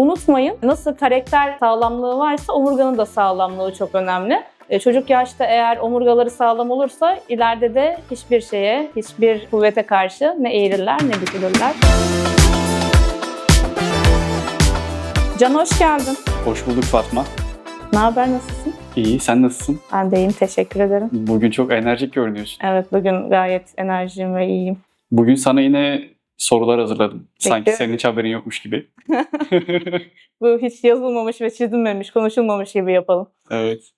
Unutmayın nasıl karakter sağlamlığı varsa omurganın da sağlamlığı çok önemli. E, Çocuk yaşta eğer omurgaları sağlam olursa ileride de hiçbir şeye, hiçbir kuvvete karşı ne eğilirler ne bükülürler. Can hoş geldin. Hoş bulduk Fatma. Ne haber, nasılsın? İyi, sen nasılsın? Ben de iyiyim, teşekkür ederim. Bugün çok enerjik görünüyorsun. Evet, bugün gayet enerjiyim ve iyiyim. Bugün sana yine sorular hazırladım. Sanki Peki. senin hiç haberin yokmuş gibi. Bu hiç yazılmamış ve çizilmemiş, konuşulmamış gibi yapalım. evet.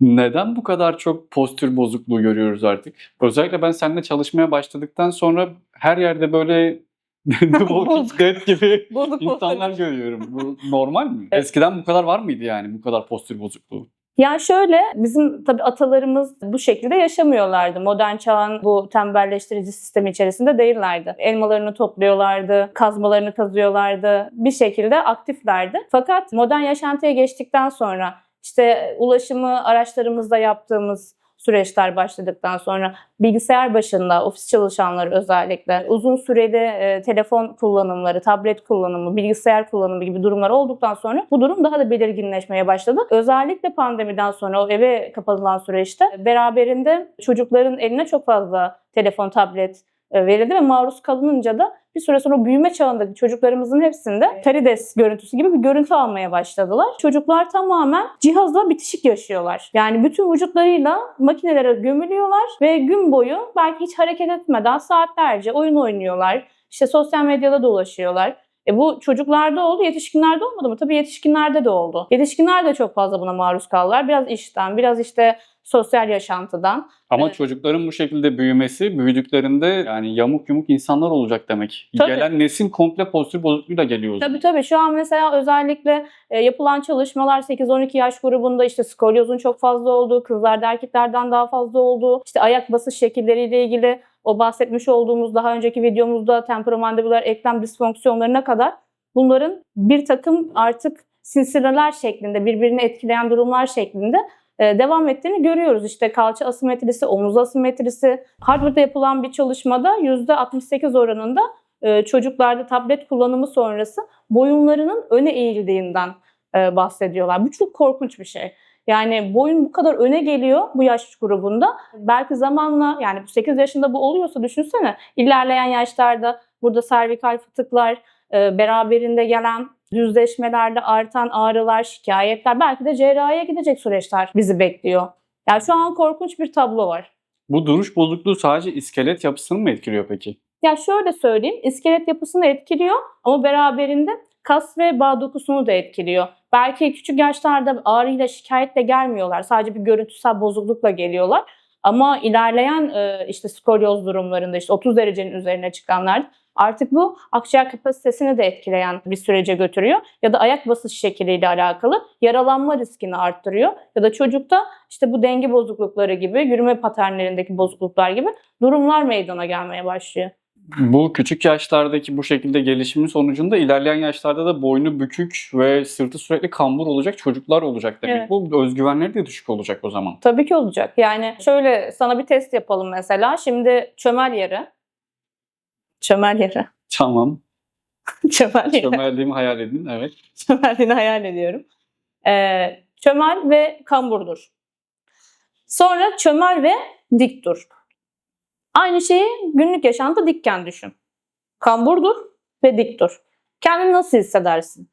Neden bu kadar çok postür bozukluğu görüyoruz artık? Özellikle ben seninle çalışmaya başladıktan sonra her yerde böyle The Walking Dead gibi Bozuk insanlar görüyorum. Bu normal mi? Eskiden bu kadar var mıydı yani bu kadar postür bozukluğu? Ya şöyle bizim tabii atalarımız bu şekilde yaşamıyorlardı. Modern çağın bu tembelleştirici sistemi içerisinde değillerdi. Elmalarını topluyorlardı, kazmalarını kazıyorlardı. Bir şekilde aktiflerdi. Fakat modern yaşantıya geçtikten sonra işte ulaşımı araçlarımızda yaptığımız süreçler başladıktan sonra bilgisayar başında ofis çalışanları özellikle uzun süreli e, telefon kullanımları, tablet kullanımı, bilgisayar kullanımı gibi durumlar olduktan sonra bu durum daha da belirginleşmeye başladı. Özellikle pandemiden sonra o eve kapatılan süreçte beraberinde çocukların eline çok fazla telefon, tablet verildi ve maruz kalınınca da bir süre sonra büyüme çağındaki çocuklarımızın hepsinde karides görüntüsü gibi bir görüntü almaya başladılar. Çocuklar tamamen cihazla bitişik yaşıyorlar. Yani bütün vücutlarıyla makinelere gömülüyorlar ve gün boyu belki hiç hareket etmeden saatlerce oyun oynuyorlar. İşte sosyal medyada dolaşıyorlar. E bu çocuklarda oldu, yetişkinlerde olmadı mı? Tabii yetişkinlerde de oldu. Yetişkinler de çok fazla buna maruz kaldılar. Biraz işten, biraz işte sosyal yaşantıdan. Ama Evet. çocukların bu şekilde büyümesi, büyüdüklerinde yani yamuk yumuk insanlar olacak demek. Tabii. Gelen nesil komple postür bozukluğuyla geliyor. Tabii tabii şu an mesela özellikle e, yapılan çalışmalar 8-12 yaş grubunda işte skolyozun çok fazla olduğu, kızlarda erkeklerden daha fazla olduğu, işte ayak basış şekilleriyle ilgili o bahsetmiş olduğumuz daha önceki videomuzda temporomandibular eklem disfonksiyonlarına kadar bunların bir takım artık sinsireler şeklinde birbirini etkileyen durumlar şeklinde e, devam ettiğini görüyoruz. İşte kalça asimetrisi, omuz asimetrisi. Harvard'da yapılan bir çalışmada %68 oranında e, çocuklarda tablet kullanımı sonrası boyunlarının öne eğildiğinden e, bahsediyorlar. Bu çok korkunç bir şey. Yani boyun bu kadar öne geliyor bu yaş grubunda. Belki zamanla yani 8 yaşında bu oluyorsa düşünsene ilerleyen yaşlarda burada servikal fıtıklar, e, beraberinde gelen düzleşmelerde artan ağrılar, şikayetler, belki de cerrahiye gidecek süreçler bizi bekliyor. Yani şu an korkunç bir tablo var. Bu duruş bozukluğu sadece iskelet yapısını mı etkiliyor peki? Ya şöyle söyleyeyim, iskelet yapısını etkiliyor ama beraberinde kas ve bağ dokusunu da etkiliyor. Belki küçük yaşlarda ağrıyla şikayetle gelmiyorlar. Sadece bir görüntüsel bozuklukla geliyorlar. Ama ilerleyen e, işte skolyoz durumlarında işte 30 derecenin üzerine çıkanlar artık bu akciğer kapasitesini de etkileyen bir sürece götürüyor. Ya da ayak basış şekliyle alakalı yaralanma riskini arttırıyor. Ya da çocukta işte bu denge bozuklukları gibi, yürüme paternlerindeki bozukluklar gibi durumlar meydana gelmeye başlıyor. Bu küçük yaşlardaki bu şekilde gelişimin sonucunda ilerleyen yaşlarda da boynu bükük ve sırtı sürekli kambur olacak çocuklar olacak demek. Evet. Bu özgüvenleri de düşük olacak o zaman. Tabii ki olacak. Yani şöyle sana bir test yapalım mesela. Şimdi çömel yeri. Çömel yeri. Tamam. çömel yeri. Çömeldiğimi hayal edin. Evet. Çömelliğini hayal ediyorum. Ee, çömel ve kamburdur. Sonra çömel ve dik dur. Aynı şeyi günlük yaşantı dikken düşün. Kamburdur ve dik dur. Kendini nasıl hissedersin?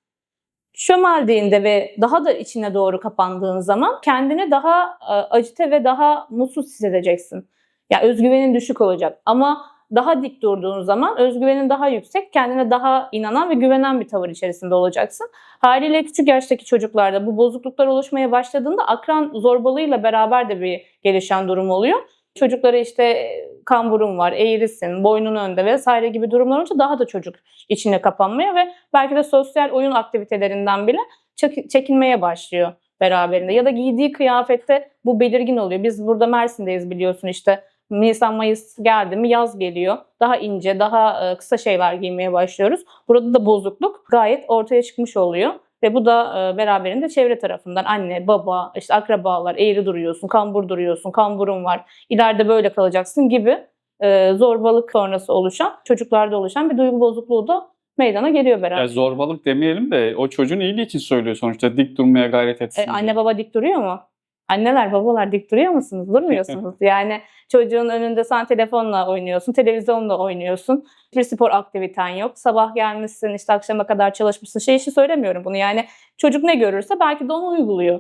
Çömeldiğinde ve daha da içine doğru kapandığın zaman kendini daha e, acite ve daha mutsuz hissedeceksin. Ya özgüvenin düşük olacak. Ama daha dik durduğun zaman özgüvenin daha yüksek, kendine daha inanan ve güvenen bir tavır içerisinde olacaksın. Haliyle küçük yaştaki çocuklarda bu bozukluklar oluşmaya başladığında akran zorbalığıyla beraber de bir gelişen durum oluyor. Çocuklara işte kamburun var, eğrisin, boynun önde vesaire gibi durumlar olunca daha da çocuk içine kapanmaya ve belki de sosyal oyun aktivitelerinden bile çek- çekinmeye başlıyor beraberinde. Ya da giydiği kıyafette bu belirgin oluyor. Biz burada Mersin'deyiz biliyorsun işte Nisan Mayıs geldi mi yaz geliyor. Daha ince, daha kısa şeyler giymeye başlıyoruz. Burada da bozukluk gayet ortaya çıkmış oluyor. Ve bu da e, beraberinde çevre tarafından anne, baba, işte akrabalar eğri duruyorsun, kambur duruyorsun, kamburun var, ileride böyle kalacaksın gibi e, zorbalık sonrası oluşan, çocuklarda oluşan bir duygu bozukluğu da meydana geliyor beraber. Ya zorbalık demeyelim de o çocuğun iyiliği için söylüyor sonuçta dik durmaya gayret etsin. E, anne baba dik duruyor mu? Anneler babalar dik duruyor musunuz? Durmuyorsunuz. Yani çocuğun önünde sen telefonla oynuyorsun, televizyonla oynuyorsun. Bir spor aktiviten yok. Sabah gelmişsin, işte akşama kadar çalışmışsın. Şey işi söylemiyorum bunu. Yani çocuk ne görürse belki de onu uyguluyor.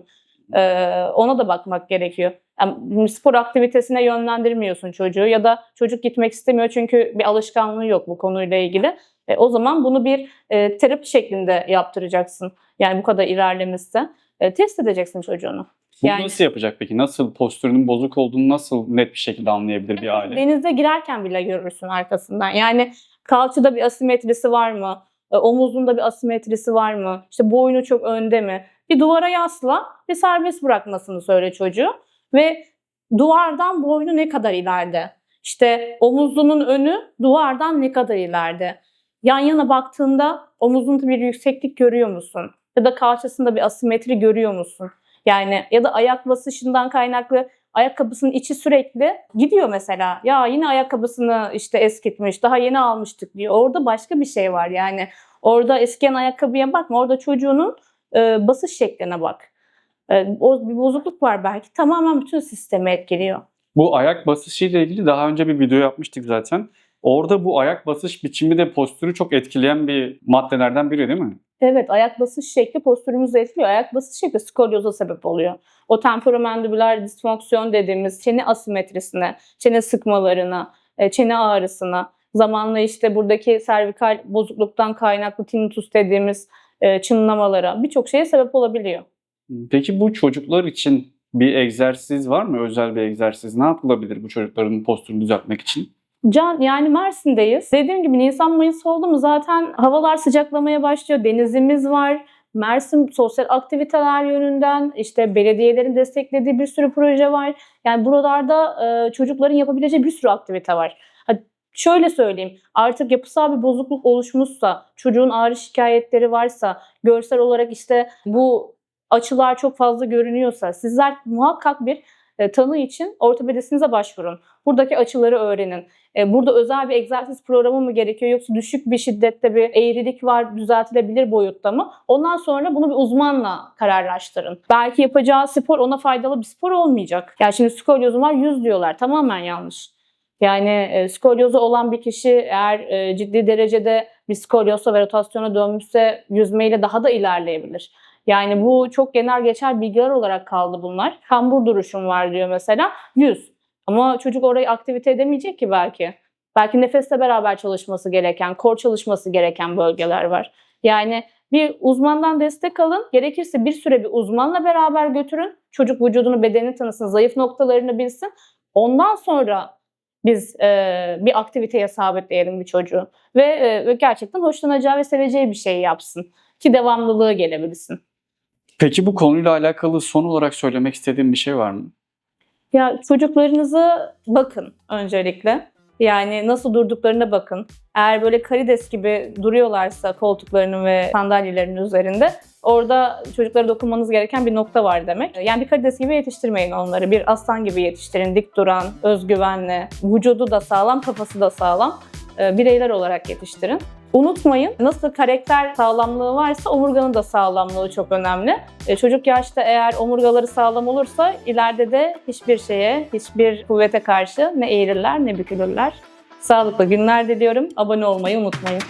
Ee, ona da bakmak gerekiyor. Yani spor aktivitesine yönlendirmiyorsun çocuğu ya da çocuk gitmek istemiyor çünkü bir alışkanlığı yok bu konuyla ilgili. E, o zaman bunu bir e, terapi şeklinde yaptıracaksın. Yani bu kadar ilerlemişse e, test edeceksin çocuğunu. Bu yani- nasıl yapacak peki? Nasıl postürünün bozuk olduğunu nasıl net bir şekilde anlayabilir bir aile? Denize girerken bile görürsün arkasından. Yani kalçada bir asimetrisi var mı? E, Omuzunda bir asimetrisi var mı? İşte boynu çok önde mi? Bir duvara yasla ve serbest bırakmasını söyle çocuğu. Ve duvardan boynu ne kadar ileride? İşte omuzunun önü duvardan ne kadar ileride? Yan yana baktığında omuzunda bir yükseklik görüyor musun? Ya da kalçasında bir asimetri görüyor musun? Yani ya da ayak basışından kaynaklı ayakkabısının içi sürekli gidiyor mesela. Ya yine ayakkabısını işte eskitmiş, daha yeni almıştık diyor. Orada başka bir şey var yani. Orada eskiyen ayakkabıya bakma. Orada çocuğunun e, basış şekline bak. E, o bir bozukluk var belki. Tamamen bütün sistemi etkiliyor. Bu ayak basışıyla ilgili daha önce bir video yapmıştık zaten. Orada bu ayak basış biçimi de postürü çok etkileyen bir maddelerden biri değil mi? Evet, ayak basış şekli postürümüzü etkiliyor. Ayak basış şekli skolyoza sebep oluyor. O temporomandibüler disfonksiyon dediğimiz çene asimetrisine, çene sıkmalarına, e, çene ağrısına, zamanla işte buradaki servikal bozukluktan kaynaklı tinnitus dediğimiz e, çınlamalara birçok şeye sebep olabiliyor. Peki bu çocuklar için bir egzersiz var mı? Özel bir egzersiz. Ne yapılabilir bu çocukların postürünü düzeltmek için? Can yani Mersin'deyiz. Dediğim gibi Nisan Mayıs oldu mu zaten havalar sıcaklamaya başlıyor. Denizimiz var. Mersin sosyal aktiviteler yönünden işte belediyelerin desteklediği bir sürü proje var. Yani buralarda e, çocukların yapabileceği bir sürü aktivite var. Ha, şöyle söyleyeyim artık yapısal bir bozukluk oluşmuşsa, çocuğun ağrı şikayetleri varsa, görsel olarak işte bu açılar çok fazla görünüyorsa sizler muhakkak bir e, tanı için ortopedisinize başvurun. Buradaki açıları öğrenin. E, Burada özel bir egzersiz programı mı gerekiyor yoksa düşük bir şiddette bir eğrilik var düzeltilebilir boyutta mı? Ondan sonra bunu bir uzmanla kararlaştırın. Belki yapacağı spor ona faydalı bir spor olmayacak. Yani şimdi skolyozum var 100 diyorlar tamamen yanlış. Yani e, skolyozu olan bir kişi eğer e, ciddi derecede bir skolyozsa ve rotasyona dönmüşse yüzmeyle daha da ilerleyebilir. Yani bu çok genel geçer bilgiler olarak kaldı bunlar. Kambur duruşum var diyor mesela 100. Ama çocuk orayı aktivite edemeyecek ki belki. Belki nefesle beraber çalışması gereken, kor çalışması gereken bölgeler var. Yani bir uzmandan destek alın. Gerekirse bir süre bir uzmanla beraber götürün. Çocuk vücudunu, bedenini tanısın, zayıf noktalarını bilsin. Ondan sonra biz e, bir aktiviteye sabitleyelim bir çocuğu. Ve e, gerçekten hoşlanacağı ve seveceği bir şey yapsın. Ki devamlılığı gelebilsin. Peki bu konuyla alakalı son olarak söylemek istediğin bir şey var mı? Ya çocuklarınıza bakın öncelikle. Yani nasıl durduklarına bakın. Eğer böyle karides gibi duruyorlarsa koltuklarının ve sandalyelerinin üzerinde orada çocuklara dokunmanız gereken bir nokta var demek. Yani bir karides gibi yetiştirmeyin onları. Bir aslan gibi yetiştirin. Dik duran, özgüvenli, vücudu da sağlam, kafası da sağlam e, bireyler olarak yetiştirin. Unutmayın nasıl karakter sağlamlığı varsa omurganın da sağlamlığı çok önemli. E, çocuk yaşta eğer omurgaları sağlam olursa ileride de hiçbir şeye, hiçbir kuvvete karşı ne eğrilirler ne bükülürler. Sağlıklı günler diliyorum. Abone olmayı unutmayın.